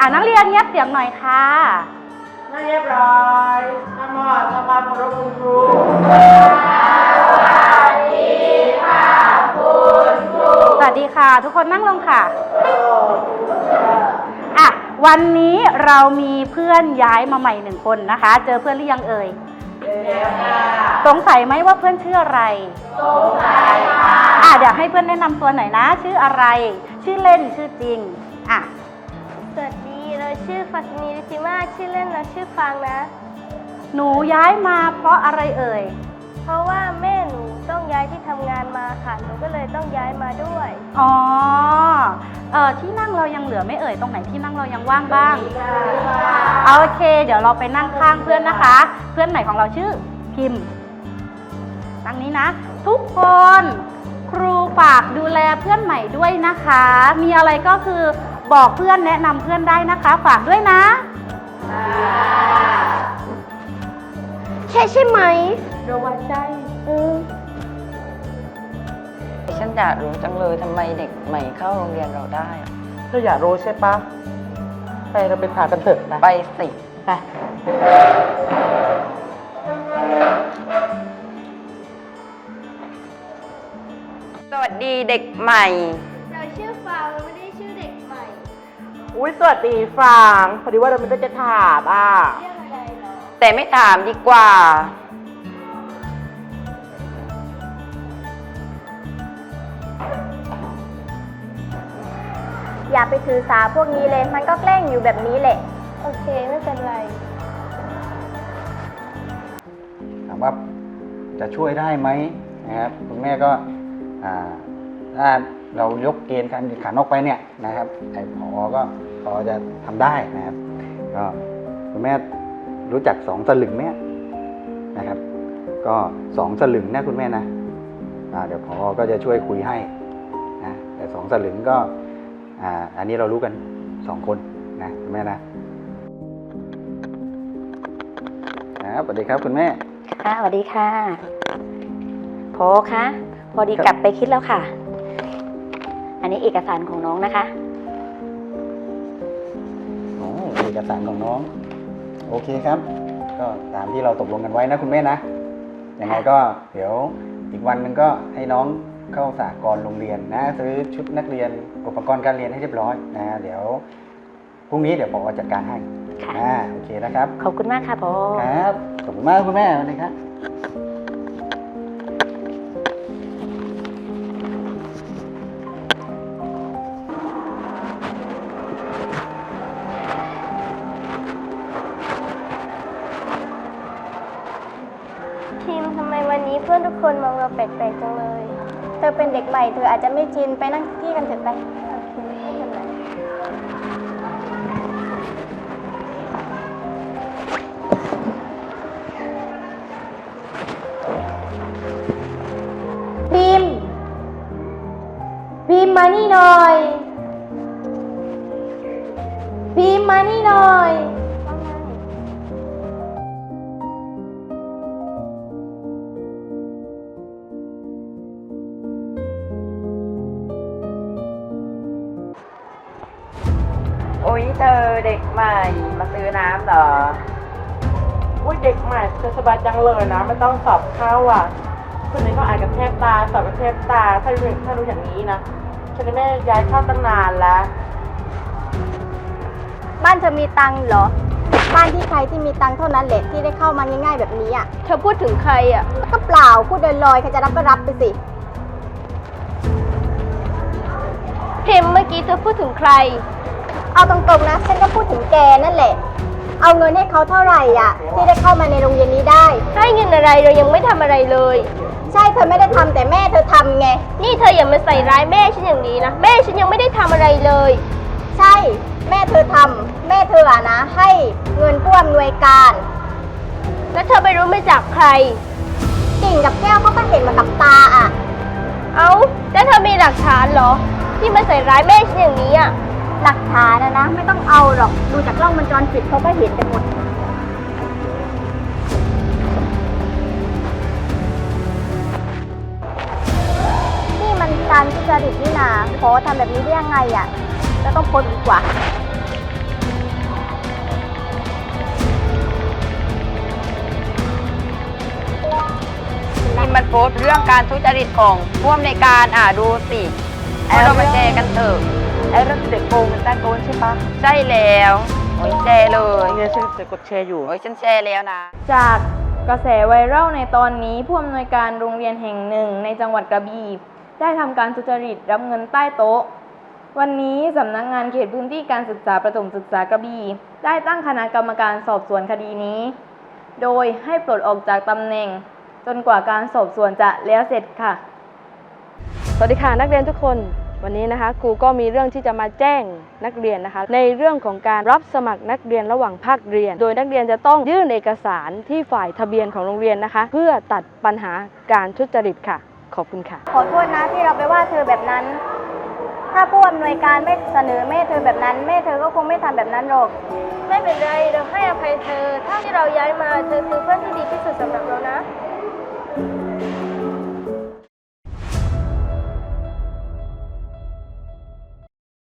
อ่านักเรียนเงียบเสียงหน่อยค่ะ ไม่เรียบร้อยนโมสกการเคารพคุณครู สวัสดีค่ะ ทุกคนนั่งลงค่ะ อะ วันนี้เรามีเพื่อนย้ายมาใหม่หนึ่งคนนะคะ เจอเพื่อนหรือยังเอ่ยสงสัยไหมว่าเพื่อนชื่ออะไรสงสัยค่ะอะเดี๋ยวให้เพื่อนแนะนำตัวหน่อยนะ ชื่ออะไร ชื่อเล่นชื่อจริง อะสวัสดีเรา ชื่อฟัสนีลิซิมาชื่อเล่นเราชื่อฟังนะ หนูย้ายมาเพราะอะไรเอ่ย เพราะว่าแม่หนูต้องย้ายที่ทำงานมาค่ะ หนูก็เลยต้องย้ายมาด้วย อ๋อ เออที่นั่งเรายังเหลือไหม่เอ่ย ตรงไหนที่นั่งเรายังว่างบ้างโอเค เดี๋ยวเราไปนั่งข้างเพื่อนนะคะ เพื่อนใหม่ของเราชื่อพิมพ์ตั้งนี้นะ ทุกคน ครูฝากดูแลเพื่อนใหม่ด้วยนะคะ มีอะไรก็คือ บอกเพื่อนแนะนำเพื่อนได้นะคะ ฝากด้วยนะ ใช่ใช่ไหมระวังใจฉันอยากรู้จังเลยทำไมเด็กใหม่เข้าโรงเรียนเราได้เธออยากรู้ใช่ปะไปเราไปพากันเถอะนะไปสิ ไปสวัสดีเด็กใหม่ เราชื่อฟังเราไอุ้ยสวัสดีฟางพอดีว่าเราไม่ได้จะถามอะ เรียกอะไรเหรอแต่ไม่ถามดีกว่า อย่าไปถือสาพวกนี้เลย มันก็แกล้งอยู่แบบนี้แหละ โอเค ไม่เป็นไร ถามว่าจะช่วยได้ไหมนะครับคุณแม่ก็อ่า ถ้าเรายกเกณฑ์การแข่งขันออกไปเนี่ยนะครับไอ้พอก็พอจะทำได้นะครับ ก็คุณแม่รู้จักสองสลึงไหมนะครับ ก็สองสลึงนะคุณแม่นะเดี๋ยวพอก็จะช่วยคุยให้นะแต่สองสลึงก็อ,อันนี้เรารู้กันสองคนนะคุณแม่นะครับสวัสดีครับคุณแม่ค่ะสวัสดีค่ะโพคะพอดีกลับไปคิดแล้วค่ะ อันนี้เอกสารของน้องนะคะโอ้เอกสารของน้อง โอเคครับ ก็ตามที่เราตกลงกันไว้นะคุณแม่นะ ยังไงก็เดี๋ยวอีกวันหนึงก็ให้น้องเข้าสากลโรงเรียนนะ ซื้อชุดนักเรียนอุปกรณ์การเรียนให้เรียบร้อยนะเดี๋ยวพรุ่งนี้เดี๋ยวผมจัดการให้ค่ะ อ่าโอเคนะครับ ขอบคุณมากค่ะพอ ครับ ขอบคุณมากคุณแม่สวัสดีครับ คนมองเราแปลกๆจังเลย เธอเป็นเด็กใหม่ เธออาจจะไม่ชิน ไปนั่งที่กันเถอะไปโอเคไม่เป็นไรบีม บีมมานี่หน่อย บีมมานี่หน่อย โอ้ยเธอเด็กใหม่มาซื้อน้ำเหรอ อุ้ยเด็กใหม่จะสบายจังเลยนะไม่ต้องสอบเข้าอะคนนี้ก็อ่านกับแทบตาสอบกับแทบตาถ้ารู้ถ้ารู้อย่างนี้นะฉันกับแม่ย้ายเข้าตั้งนานแล้วบ้านเธอมีตังค์เหรอ บ้านที่ใครที่มีตังค์เท่านั้นแหละที่ได้เข้ามาง่ายๆแบบนี้อะ เธอพูดถึงใครอะ ก็เปล่าพูดลอยๆใครจะรับก็รับไปสิ พิมเมื่อกี้เธอพูดถึงใคร เอาตรงๆนะ ฉันก็พูดถึงแกนั่นแหละ เอาเงินให้เขาเท่าไหร่อะ ที่ได้เข้ามาในโรงเรียนนี้ได้ ให้เงินอะไรเรายังไม่ทำอะไรเลย ใช่เธอไม่ได้ทำแต่แม่เธอทำไง นี่เธออย่ามาใส่ร้ายแม่ฉันอย่างนี้นะ แม่ฉันยังไม่ได้ทำอะไรเลย ใช่แม่เธอทำแม่เธออะนะ ให้เงินผู้อำนวยการ แล้วเธอไปรู้มาจากใคร กิ่งกับแก้วเขาก็เห็นมากับตาอะ เอาแล้วเธอมีหลักฐานเหรอ ที่มาใส่ร้ายแม่ฉันอย่างนี้อะ หลักฐานนะนะ ไม่ต้องเอาหรอกดูจากกล้องวงจรปิดเขาก็เห็นกันหมด นี่มันการทุจริตนี่นาขอทำแบบนี้ได้ยังไงอะจะต้องพ้นดีกว่า นี่มันโพสต์เรื่องการทุจริตของพ่วอในการอ่าดูสิเอาเรามาแชร์กันเถอะ ไอ้เรื่องเด็กโกงมันใต้โกนใช่ปะใช่แล้วโอ้ยแชร์เลยเนี่ยฉันจะกดแชร์อยู่ โอ้ยฉันแชร์แล้วนะ จากกระแสไวรัลในตอนนี้ผู้อำนวยการโรงเรียนแห่งหนึ่งในจังหวัดกระบี่ได้ทำการทุจริตรับเงินใต้โต๊ะ วันนี้สำนักงานเขตพื้นที่การศึกษาประถมศึกษากระบี่ได้ตั้งคณะกรรมการสอบสวนคดีนี้ โดยให้ปลดออกจากตำแหน่ง จนกว่าการสอบสวนจะแล้วเสร็จค่ะ สวัสดีค่ะนักเรียนทุกคน วันนี้นะคะครูก็มีเรื่องที่จะมาแจ้งนักเรียนนะคะ ในเรื่องของการรับสมัครนักเรียนระหว่างภาคเรียน โดยนักเรียนจะต้องยื่นเอกสารที่ฝ่ายทะเบียนของโรงเรียนนะคะ เพื่อตัดปัญหาการทุจริตค่ะ ขอบคุณค่ะ ขอโทษนะที่เราไปว่าเธอแบบนั้น ถ้าผู้อำนวยการไม่เสนอแม่เธอแบบนั้น แม่เธอก็คงไม่ทำแบบนั้นหรอก ไม่เป็นไรเราให้อภัยเธอ ถ้าที่เราย้ายมาเธอคือเพื่อนที่ดีที่สุดสำหรับเรานะใ